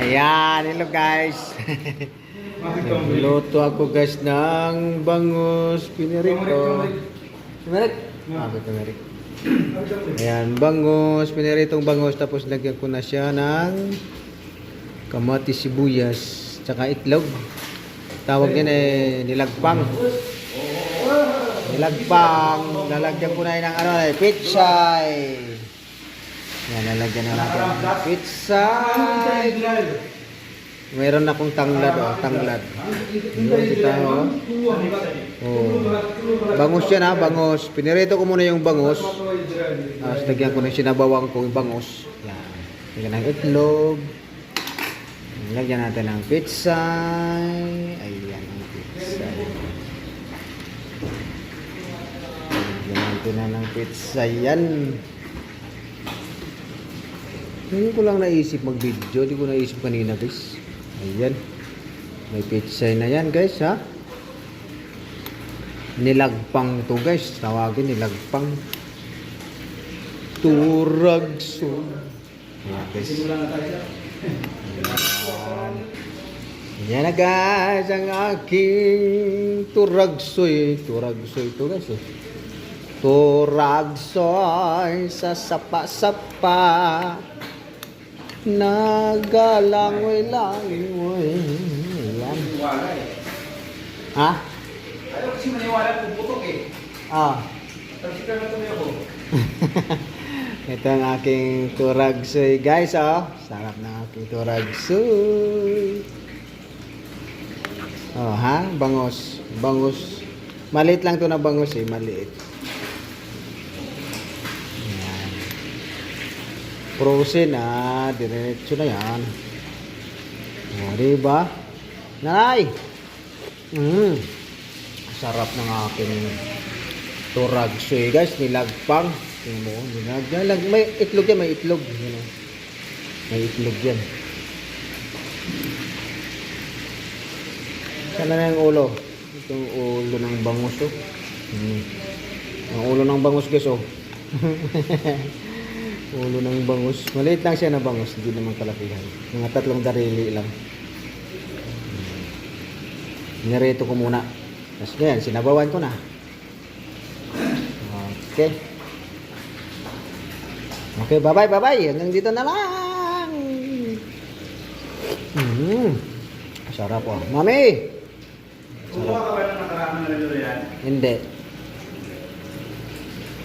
Ayan, hello guys. Luto ako guys ng bangus pinirito. Tumerik? Ah, tumerik. Ayan, bangus, piniritong bangus tapos lagyan ko na siya ng kamatis sibuyas tsaka itlog. Tawag yan eh nilagpang. Nilagpang, lalagyan ko na yun ng ano, eh, pitsay. Yan, lalagyan na natin ng pitsay. Meron akong tanglad, oh, tanglad. Yun, kita, oh. Oh. Bangus yan, ha, bangus. Pinirito ko muna yung bangus. Tapos lagyan ko ng sinabawang ko yung bangus. Yan. Lagyan ng itlog. Lagyan natin ng pitsay. Ayan, ang pitsay. Lagyan natin na ng pitsay yan. Ngayon ko lang naisip mag-video. Hindi ko naisip kanina, guys. Ayan. May pitsay na yan, guys, ha? Nilagpang to, guys. Tawagin, nilagpang. Turagso. Ayan, guys. Ayan. Yan na, guys. Ang aking turagsoy. Turagsoy to, guys, eh. Turagsoy sa sapa-sapa. Nagalangoy-langoy. Ayan. Ha? Ayaw kasi maniwala kung putok eh. Ah. Tapos ako. Ito ang aking turagsoy, guys, oh. Sarap ng aking turagsoy. Oh, ha? Bangos. Bangus. Maliit lang to na bangus, eh. Maliit. Frozen, ah. Diretso na yan. O, diba? Nanay! Mm. Sarap ng aking turagsoy, guys. Nilagpang. Tingnan mo, nilag. May itlog yan, may itlog. Yan, oh. May itlog yan. Sana na yung ulo. Ito yung ulo ng bangus, oh. Hmm. Ang ulo ng bangus, guys, oh. ulo ng bangus. Maliit lang siya na bangus. Hindi naman kalakihan. Mga tatlong darili lang. Hmm. Nireto ko muna. Tapos ngayon, sinabawan ko na. Okay. Okay, bye-bye, bye-bye. Hanggang dito na lang. Mm. Sarap oh. Mami! Kumuha ka ba ng nakaraan ng yan? Hindi.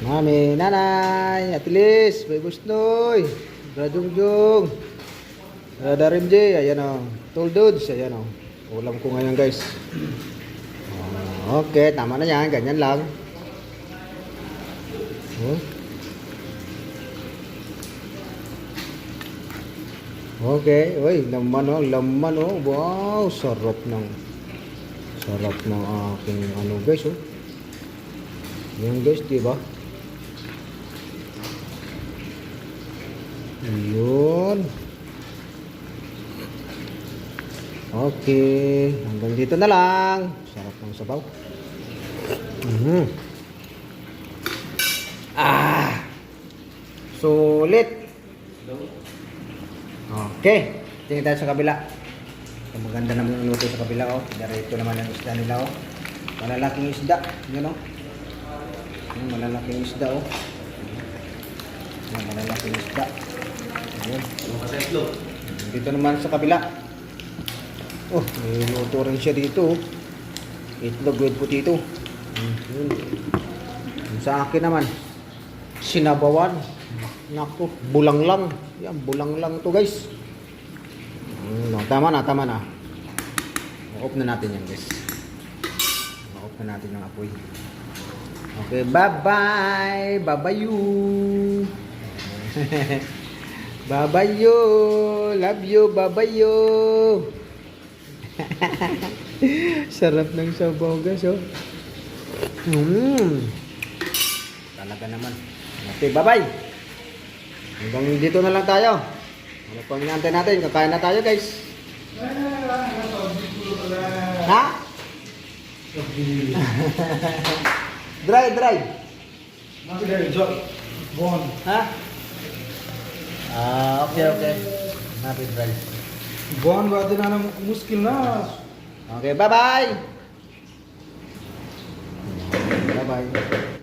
Mami, nanay, at least, may gustoy. Bradungjong. Brada Rimji, ayan o. Tol Dudes, ayan o. Ulam ko ngayon guys. Okay, tama na yan. Ganyan lang. Oh. Okay, uy, laman oh, laman oh. Wow, sarap ng sarap ng aking ano guys oh. Yan guys, di ba? Yun. Okay, hanggang dito na lang. Sarap ng sabaw. Mhm. Ah. Sulit. Okay. Tingin tayo sa kabila. Ang maganda naman ang luto sa kabila, oh. Diretso naman ang isda nila, oh. Malalaking isda. Yun, oh. Malalaking isda, oh. Malalaking isda. Ayun. Dito naman sa kabila. Oh, may luto rin siya dito, oh. Itlog with potato. Mm. Yung sa akin naman, sinabawan. Naku, bulang lang. Yan, bulang lang to guys. Mm, tama na, tama na. Off na natin yan guys. Off na natin yung apoy. Okay, bye-bye. Bye-bye you. you. Love you. You. Sarap ng sabaw guys, oh. Mm. Talaga naman. Okay, bye-bye. Hanggang dito na lang tayo. Ano pang inaantay natin? Kakain na tayo, guys. Ha? dry, dry. Dari John. Bon. Ha? Ah, okay, okay. Happy dry. Buwan ba din na muskil na. Okay, bye-bye! Bye-bye.